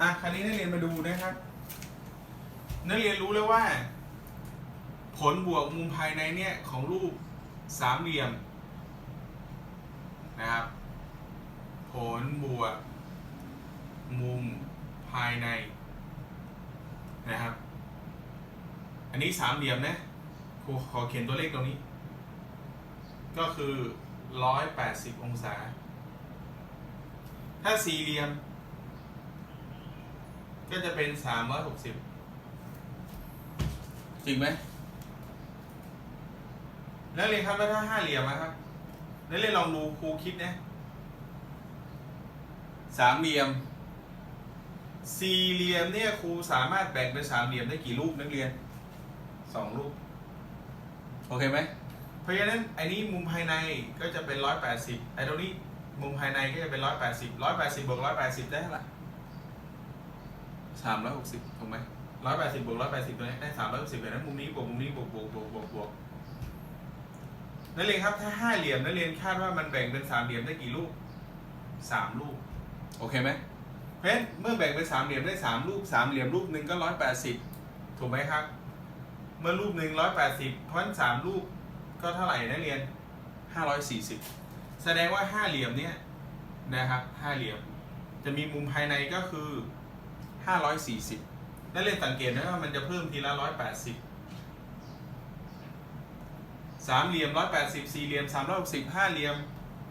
อะคราวนี้นักเรียนมาดูนะครับ นักเรียนรู้แล้วว่า ผลบวกมุมภายในเนี่ยของรูปสามเหลี่ยมนะครับ ผลบวก มุมภายในนะครับ อันนี้สามเหลี่ยมนะครูขอเขียนตัวเลขตรงนี้ ก็คือร้อยแปดสิบองศา ถ้าสี่เหลี่ยม ก็จะเป็นสามร้อยหกสิบจริงไหมนักเรียนครับแล้วถ้าห้าเหลี่ยมนะครับนักเรียนลองดูครูคิดนะสามเหลี่ยม สี่เหลี่ยมเนี่ยครูสามารถแบ่งเป็นสามเหลี่ยมได้กี่รูปนักเรียนสองรูป โอเคไหมเพราะฉะนั้นไอ้นี้มุมภายในก็จะเป็นร้อยแปดสิบไอ้ตรงนี้มุมภายในก็จะเป็นร้อยแปดสิบร้อยแปดสิบบวกร้อยแปดสิบได้เท่าไหร่ สามร้อยหกสิบถูกไหมร้อยแปดสิบบวกร้อยแปดสิบตัวนี้ได้สามร้อยหกสิบเห็นไหมมุมนี้บวกมุมนี้บวกบวกบวกบวกบวกนักเรียนครับถ้าห้าเหลี่ยมนักเรียนคาดว่ามันแบ่งเป็นสามเหลี่ยมได้กี่รูปสามรูปโอเคไหมเพราะฉะนั้นเมื่อแบ่งเป็นสามเหลี่ยมได้สามรูปสามเหลี่ยมรูปหนึ่งก็ร้อยแปดสิบถูกไหมครับ เมื่อรูปหนึ่งร้อยแปดสิบเพราะฉะนั้นสามรูปก็เท่าไหร่นักเรียนห้าร้อยสี่สิบแสดงว่าห้าเหลี่ยมเนี่ยนะครับห้าเหลี่ยมจะมีมุมภายในก็คือ ห้าร้อยสี่สิบนักเรียนสังเกตนะว่ามันจะเพิ่มทีละร้อยแปดสิบสามเหลี่ยมร้อยแปดสิบสี่เหลี่ยมสามร้อยหกสิบห้าเหลี่ยม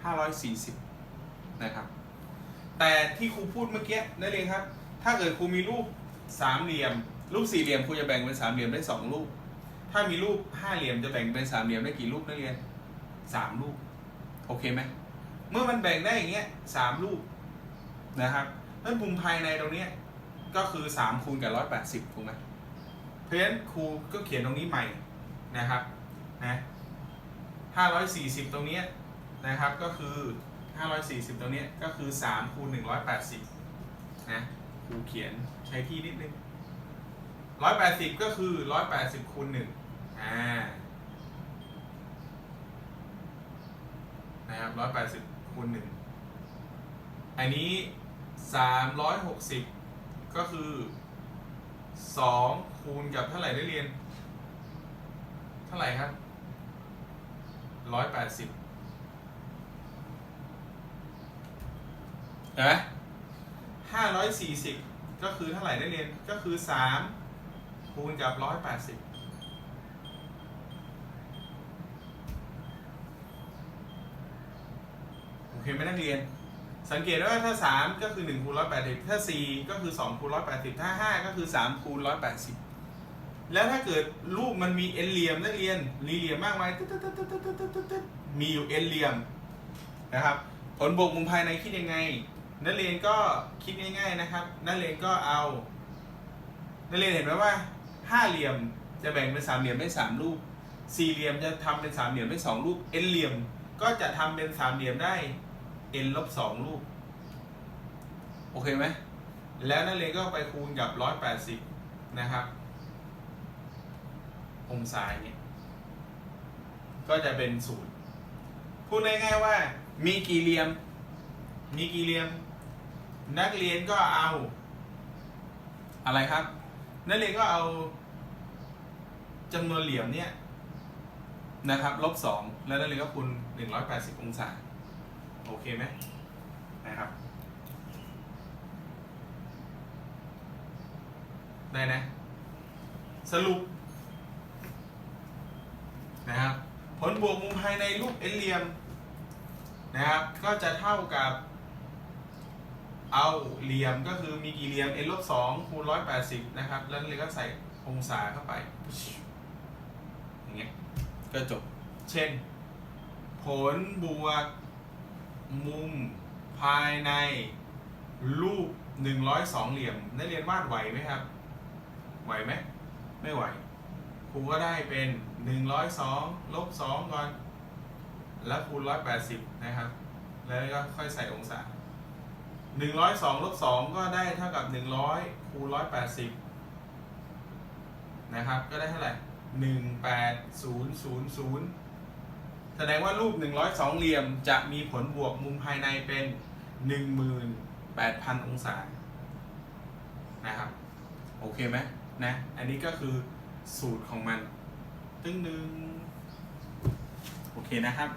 ห้าร้อยสี่สิบนะครับ แต่ที่ครูพูดเมื่อกี้นักเรียนครับ ถ้าเกิดครูมีรูปสามเหลี่ยม รูปสี่เหลี่ยมครูจะแบ่งเป็นสามเหลี่ยมได้สองรูป ถ้ามีรูปห้าเหลี่ยมจะแบ่งเป็นสามเหลี่ยมได้กี่รูปนักเรียนสามรูป โอเคไหมเมื่อมันแบ่งได้อย่างเงี้ยสามรูปนะครับนั้นมุมภายในตรงเนี้ย ก็คือสามคูณกับร้อยแปดสิบถูกไหมเพราะฉะนั้นครูก็เขียนตรงนี้ใหม่นะครับนะห้าร้อยสี่สิบตรงนี้นะครับก็คือห้าร้อยสี่สิบตรงนี้ก็คือสามคูณหนึ่งร้อยแปดสิบนะครูเขียนใช้ที่นิดนึงร้อยแปดสิบก็คือร้อยแปดสิบคูณหนึ่งอ่านะครับร้อยแปดสิบคูณหนึ่งอันนี้สามร้อยห กสิบก็คือสองคูณกับเท่าไหร่ได้เรียน เท่าไหร่ครับร้อยแปดสิบเห็นไหมห้าร้อยสี่สิบก็คือเท่าไหร่ได้เรียนก็คือสามคูณกับร้อยแปดสิบโอเคไหมนักเรียน สังเกตว่าถ้า 3 ก็คือ1คูณ180 ถ้า 4 ก็คือ2คูณ180 ถ้า 5 ก็คือ3คูณ180 แล้วถ้าเกิดรูปมันมีเอ็นเหลี่ยมนักเรียนรีเหลี่ยมมากมายตึ๊ดตึ๊ดตึ๊ดตึ๊ดตึ๊ดตึ๊ดตึ๊ดมีอยู่เอ็นเหลี่ยมนะครับ ผลบวกมุมภายในคิดยังไง นักเรียนก็คิดง่าย ๆนะครับ นักเรียนก็เอา นักเรียนเห็นไหมว่าห้าเหลี่ยมจะแบ่งเป็นสามเหลี่ยมได้สามรูป สี่เหลี่ยมจะทำเป็นสามเหลี่ยมได้สองรูป เอ็นเหลี่ยมก็จะทำเป็นสามเหลี่ยมได้ n ลบสองรูปโอเคไหม แล้วนักเรียนก็ไปคูณกับร้อยแปดสิบนะครับ องศาอย่างนี้ก็จะเป็นศูนย์พูดง่ายๆว่า มีกี่เหลี่ยม มีกี่เหลี่ยม นักเรียนก็เอา อะไรครับ นักเรียนก็เอาจำนวนเหลี่ยมเนี่ยนะครับลบสองแล้วนักเรียนก็คูณหนึ่งร้อยแปดสิบองศา โอเคไหมนะครับ ได้นะ สรุปนะครับ ผลบวกมุมภายในรูปเอ็นเหลี่ยมนะครับ ก็จะเท่ากับเอาเหลี่ยมก็คือมีกี่เหลี่ยม n ลบสองคูณร้อยแปดสิบนะครับ แล้วเลยก็ใส่องศาเข้าไป อย่างเงี้ยก็จบ เช่น ผลบวก มุมภายในรูป 102 เหลี่ยม นักเรียนวาดไหวไหมครับ ไหวไหม ไม่ไหว ครูก็ได้เป็น 102 ลบ 2 ก่อน แล้วคูณ 180 นะครับ แล้วก็ค่อยใส่องศา 102 ลบ 2 ก็ได้เท่ากับ 100 คูณ 180 นะครับ ก็ได้เท่าไหร่ 18000 แสดงว่ารูป 102 เหลี่ยมจะมีผลบวกมุมภายในเป็น 18,000 องศานะครับโอเคไหมนะอันนี้ก็คือสูตรของมันตึ้งหนึ่งโอเคนะครับ